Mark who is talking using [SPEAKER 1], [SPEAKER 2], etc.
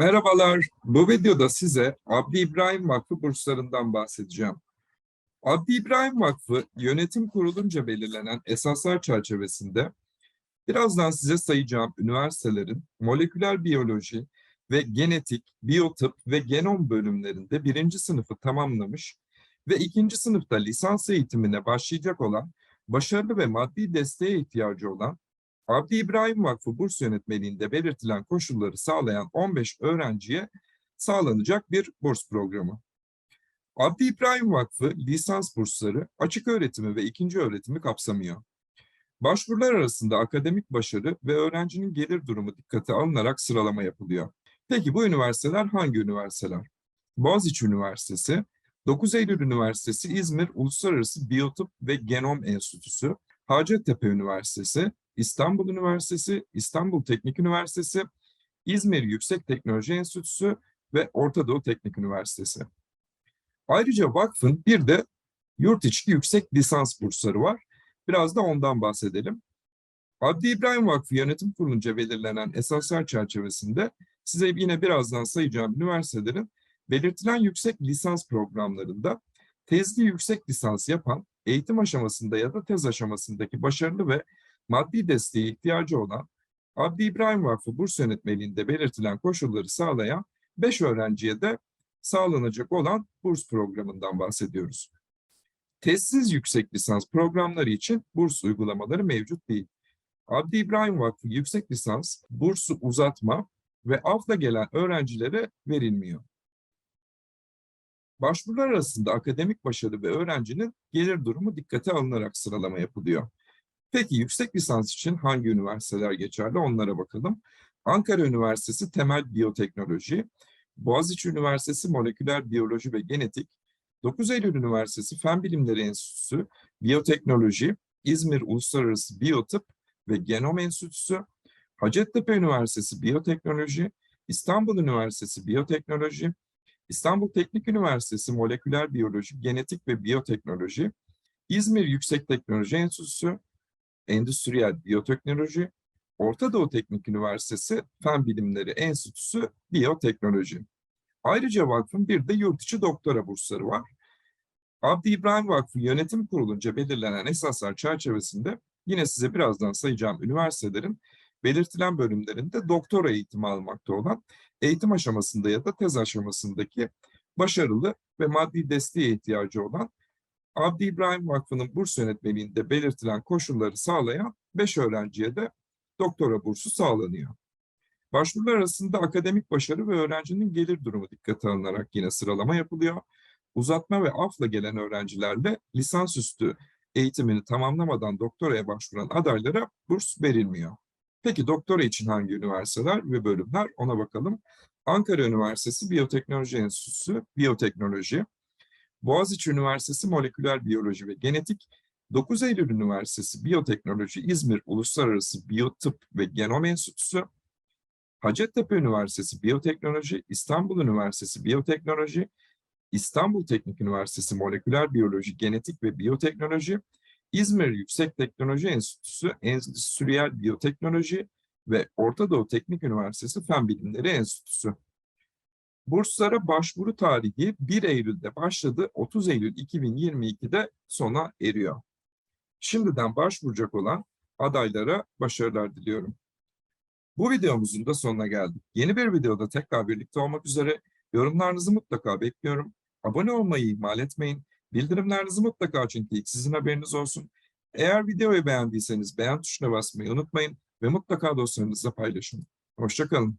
[SPEAKER 1] Merhabalar, bu videoda size Abdi İbrahim Vakfı burslarından bahsedeceğim. Abdi İbrahim Vakfı yönetim kurulunca belirlenen esaslar çerçevesinde birazdan size sayacağım üniversitelerin moleküler biyoloji ve genetik, biyotıp ve genom bölümlerinde birinci sınıfı tamamlamış ve ikinci sınıfta lisans eğitimine başlayacak olan başarılı ve maddi desteğe ihtiyacı olan Abdi İbrahim Vakfı burs yönetmeliğinde belirtilen koşulları sağlayan 15 öğrenciye sağlanacak bir burs programı. Abdi İbrahim Vakfı lisans bursları açık öğretimi ve ikinci öğretimi kapsamıyor. Başvurular arasında akademik başarı ve öğrencinin gelir durumu dikkate alınarak sıralama yapılıyor. Peki bu üniversiteler hangi üniversiteler? Boğaziçi Üniversitesi, 9 Eylül Üniversitesi İzmir Uluslararası Biyotıp ve Genom Enstitüsü, Hacettepe Üniversitesi, İstanbul Üniversitesi, İstanbul Teknik Üniversitesi, İzmir Yüksek Teknoloji Enstitüsü ve Orta Doğu Teknik Üniversitesi. Ayrıca vakfın bir de yurt içi yüksek lisans bursları var. Biraz da ondan bahsedelim. Abdi İbrahim Vakfı Yönetim Kurulu'nca belirlenen esaslar çerçevesinde size yine birazdan sayacağım üniversitelerin belirtilen yüksek lisans programlarında tezli yüksek lisans yapan, eğitim aşamasında ya da tez aşamasındaki başarılı ve maddi desteğe ihtiyacı olan Abdi İbrahim Vakfı burs yönetmeliğinde belirtilen koşulları sağlayan 5 öğrenciye de sağlanacak olan burs programından bahsediyoruz. Tezsiz yüksek lisans programları için burs uygulamaları mevcut değil. Abdi İbrahim Vakfı yüksek lisans bursu uzatma ve afla gelen öğrencilere verilmiyor. Başvurular arasında akademik başarı ve öğrencinin gelir durumu dikkate alınarak sıralama yapılıyor. Peki yüksek lisans için hangi üniversiteler geçerli onlara bakalım. Ankara Üniversitesi Temel Biyoteknoloji, Boğaziçi Üniversitesi Moleküler Biyoloji ve Genetik, 9 Eylül Üniversitesi Fen Bilimleri Enstitüsü Biyoteknoloji, İzmir Uluslararası Biyotıp ve Genom Enstitüsü, Hacettepe Üniversitesi Biyoteknoloji, İstanbul Üniversitesi Biyoteknoloji, İstanbul Teknik Üniversitesi Moleküler Biyoloji, Genetik ve Biyoteknoloji, İzmir Yüksek Teknoloji Enstitüsü, Endüstriyel Biyoteknoloji, Orta Doğu Teknik Üniversitesi Fen Bilimleri Enstitüsü Biyoteknoloji. Ayrıca vakfın bir de yurt içi doktora bursları var. Abdi İbrahim Vakfı Yönetim Kurulunca belirlenen esaslar çerçevesinde yine size birazdan sayacağım üniversitelerin belirtilen bölümlerinde doktora eğitimi almakta olan eğitim aşamasında ya da tez aşamasındaki başarılı ve maddi desteğe ihtiyacı olan Abdi İbrahim Vakfı'nın burs yönetmeliğinde belirtilen koşulları sağlayan 5 öğrenciye de doktora bursu sağlanıyor. Başvurular arasında akademik başarı ve öğrencinin gelir durumu dikkate alınarak yine sıralama yapılıyor. Uzatma ve afla gelen öğrencilerle lisansüstü eğitimini tamamlamadan doktoraya başvuran adaylara burs verilmiyor. Peki doktora için hangi üniversiteler ve bölümler ona bakalım. Ankara Üniversitesi Biyoteknoloji Enstitüsü Biyoteknoloji, Boğaziçi Üniversitesi Moleküler Biyoloji ve Genetik, 9 Eylül Üniversitesi Biyoteknoloji İzmir Uluslararası Biyotıp ve Genom Enstitüsü, Hacettepe Üniversitesi Biyoteknoloji, İstanbul Üniversitesi Biyoteknoloji, İstanbul Teknik Üniversitesi Moleküler Biyoloji, Genetik ve Biyoteknoloji, İzmir Yüksek Teknoloji Enstitüsü Endüstriyel Biyoteknoloji ve Orta Doğu Teknik Üniversitesi Fen Bilimleri Enstitüsü. Burslara başvuru tarihi 1 Eylül'de başladı, 30 Eylül 2022'de sona eriyor. Şimdiden başvuracak olan adaylara başarılar diliyorum. Bu videomuzun da sonuna geldik. Yeni bir videoda tekrar birlikte olmak üzere yorumlarınızı mutlaka bekliyorum. Abone olmayı ihmal etmeyin. Bildirimlerinizi mutlaka açın ki ilk sizin haberiniz olsun. Eğer videoyu beğendiyseniz beğen tuşuna basmayı unutmayın ve mutlaka dostlarınızla paylaşın. Hoşçakalın.